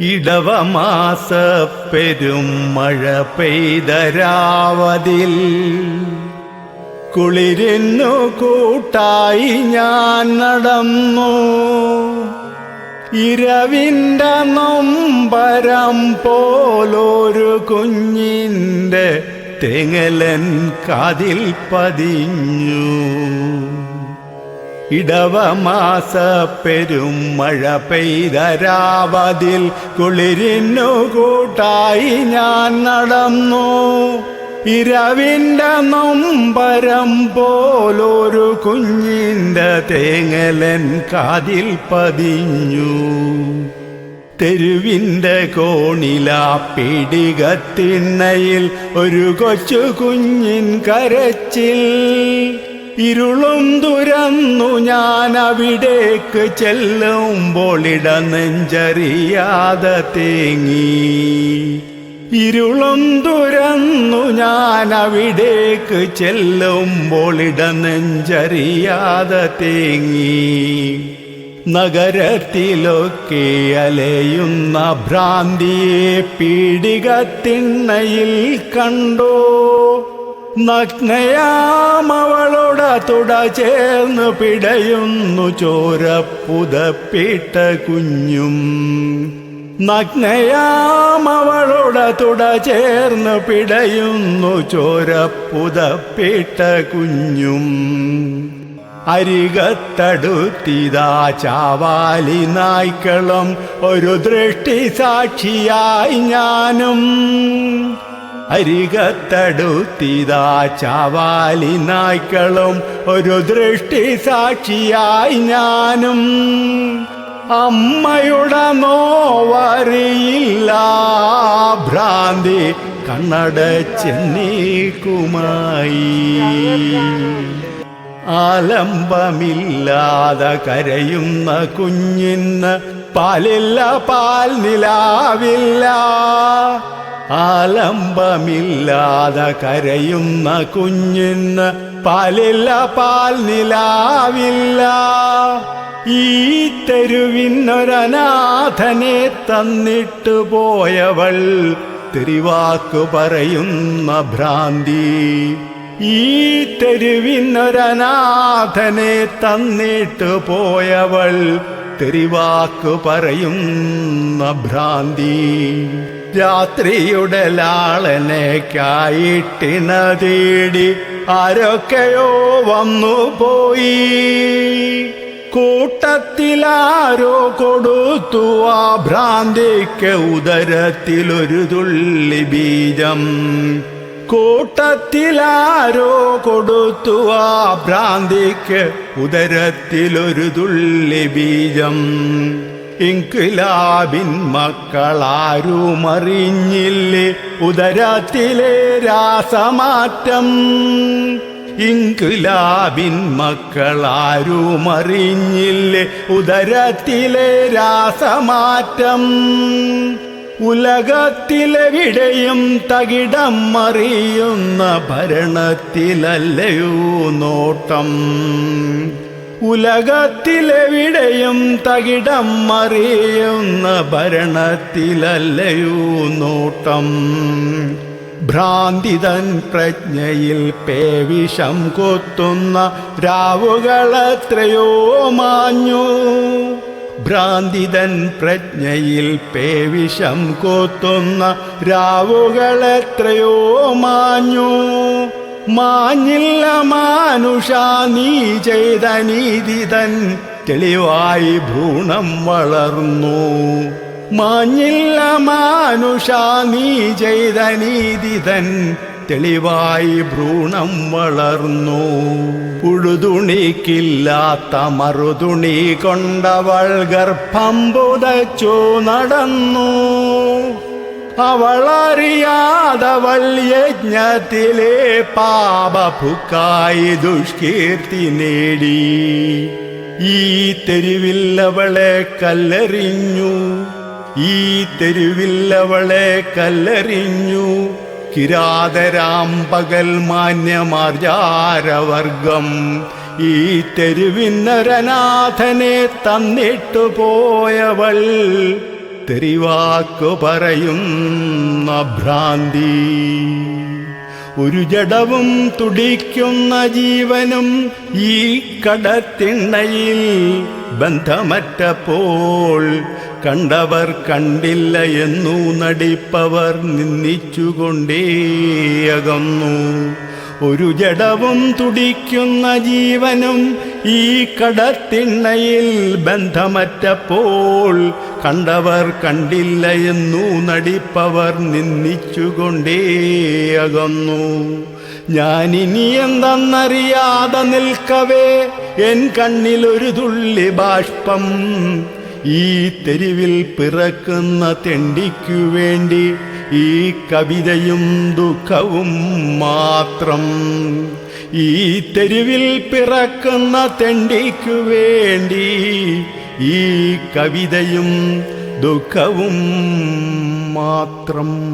ഇടവമാസ പെരും മഴ പെയ്തരാവതിൽ കുളിരുന്നു കൂട്ടായി ഞാൻ നടന്നു. ഇരവിന്റെ നൊമ്പരം പോലൊരു കുഞ്ഞിന്റെ തെങ്ങലൻ കാതിൽ പതിഞ്ഞു. ഇടവമാസ പെരും മഴ പെയ്തരാവതിൽ കുളിരിന്നു കൂട്ടായി ഞാൻ നടന്നു. ഇരവിന്റെ നൊമ്പരം പോലൊരു കുഞ്ഞിന്റെ തേങ്ങലൻ കാതിൽ പതിഞ്ഞു. തെരുവിന്റെ കോണിലാ പിടികത്തിണ്ണയിൽ ഒരു കൊച്ചു കുഞ്ഞിൻ കരച്ചിൽ. ഇരുളും തുരന്നു ഞാൻ അവിടേക്ക് ചെല്ലുമ്പോൾ ഇട നെഞ്ചറിയാതെ തേങ്ങി. ഇരുളും തുരന്നു ഞാൻ അവിടേക്ക് ചെല്ലുമ്പോൾ ഇട നെഞ്ചറിയാതെ തേങ്ങി. നഗരത്തിലൊക്കെ അലയുന്ന ഭ്രാന്തിയെ പീഡികത്തിണ്ണയിൽ കണ്ടോ? നഗ്നയാമവളുടെ തുട ചേർന്ന് പിടയുന്നു ചോരപ്പുതപ്പിട്ട കുഞ്ഞും. നഗ്നയാമവളോട തുട ചേർന്ന് പിടയുന്നു ചോരപ്പുതപ്പിട്ട കുഞ്ഞും. അരികത്തടുത്തിതാ ചാവാലി നായ്ക്കളും ഒരു ദൃഷ്ടി സാക്ഷിയായി ഞാനും. അരികത്തടുത്തിതാ ചാവാലി നായ്ക്കളും ഒരു ദൃഷ്ടി സാക്ഷിയായി ഞാനും. അമ്മയുടെ നോവറിയില്ല ഭ്രാന്തി കണ്ണടച്ചെന്നീക്കുമായി ആലംബമില്ലാതെ കരയുന്ന കുഞ്ഞിന്ന് പാലില്ല പാൽ നിലാവില്ല. ആലംബമില്ലാതെ കരയുന്ന കുഞ്ഞിന്ന് പാലില്ല പാൽ നിലാവില്ല. ഈ തെരുവിനൊരനാഥനെ തന്നിട്ടു പോയവൾ തിരിവാക്കു പറയുന്ന ഭ്രാന്തി. ഈ തെരുവിനൊരനാഥനെ തന്നിട്ടു പോയവൾ തെറിവാക്ക് പറയുന്ന ഭ്രാന്തി. രാത്രിയുടെ ലാളനയ്ക്കായിട്ടിണ തേടി ആരൊക്കെയോ വന്നു പോയി. കൂട്ടത്തിലാരോ കൊടുത്തു ആ ഭ്രാന്തിക്ക് ഉദരത്തിലൊരു തുള്ളി ബീജം. കൂട്ടത്തിലാരോ കൊടുത്തു ആ ഭ്രാന്തിക്ക് ഉദരത്തിലൊരു തുള്ളി ബീജം. ഇൻകിലാബിൻ മക്കളാരും അറിഞ്ഞില്ലേ ഉദരത്തിലെ രാസമാറ്റം? ഇൻകിലാബിൻ മക്കളാരും അറിഞ്ഞില്ലേ ഉദരത്തിലെ രാസമാറ്റം? ഉലകത്തിലെവിടെയും തകിടം മറിയുന്ന ഭരണത്തിലല്ലയോ നോട്ടം? ഉലകത്തിലെവിടെയും തകിടം മറിയുന്ന ഭരണത്തിലല്ലയോ നോട്ടം? ഭ്രാന്തിതൻ പ്രജ്ഞയിൽ പേവിഷം കൊത്തുന്ന രാവുകളത്രയോ മാഞ്ഞു. ഭ്രാന്തിതൻ പ്രജ്ഞയിൽ പേവിഷം കൊത്തുന്ന രാവുകളെത്രയോ മാഞ്ഞു. മാഞ്ഞില്ല മാനുഷ നീ ചെയ്ത നീതിതൻ തെളിവായി ഭ്രൂണം വളർന്നു. മാഞ്ഞില്ല മാനുഷ നീ ചെയ്ത നീതിതൻ തെളിവായി ഭ്രൂണം വളർന്നു. ഉഴുതുണിക്കില്ലാത്ത മറുതുണി കൊണ്ടവൾ ഗർഭം പുതച്ചു നടന്നു. അവളറിയാതവൾ യജ്ഞത്തിലെ പാപഭുക്കായി ദുഷ്കീർത്തി നേടി. ഈ തെരുവില്ലവളെ കല്ലെറിഞ്ഞു. ഈ തെരുവില്ലവളെ കല്ലെറിഞ്ഞു. കിരാതരാം പകൽ മാന്യമാർജാരവർഗം ഈ തെരുവിന്നരനാഥനെ തന്നിട്ടു പോയവൾ തെറിവാക്കു പറയുന്ന ഭ്രാന്തി. ഒരു ജടവും തുടിക്കുന്ന ജീവനും ഈ കടത്തിണ്ണയിൽ ബന്ധമറ്റപ്പോൾ കണ്ടവർ കണ്ടില്ല എന്നു നടിപ്പവർ നിന്ദിച്ചുകൊണ്ടേയകന്നു ഒരു ജഡവും തുടിക്കുന്ന ജീവനും ഈ കടത്തിണ്ണയിൽ ബന്ധമറ്റപ്പോൾ കണ്ടവർ കണ്ടില്ല എന്നു നടിപ്പവർ നിന്ദിച്ചുകൊണ്ടേയകന്നു ഞാനിനി എന്തെന്നറിയാതെ നിൽക്കവേ എൻ കണ്ണിലൊരു തുള്ളി ബാഷ്പം ഈ തെരുവിൽ പിറക്കുന്ന തെണ്ടിക്കു വേണ്ടി ഈ കവിതയും ദുഃഖവും മാത്രം. ഈ തെരുവിൽ പിറക്കുന്ന തെണ്ടിക്കു വേണ്ടി ഈ കവിതയും ദുഃഖവും മാത്രം.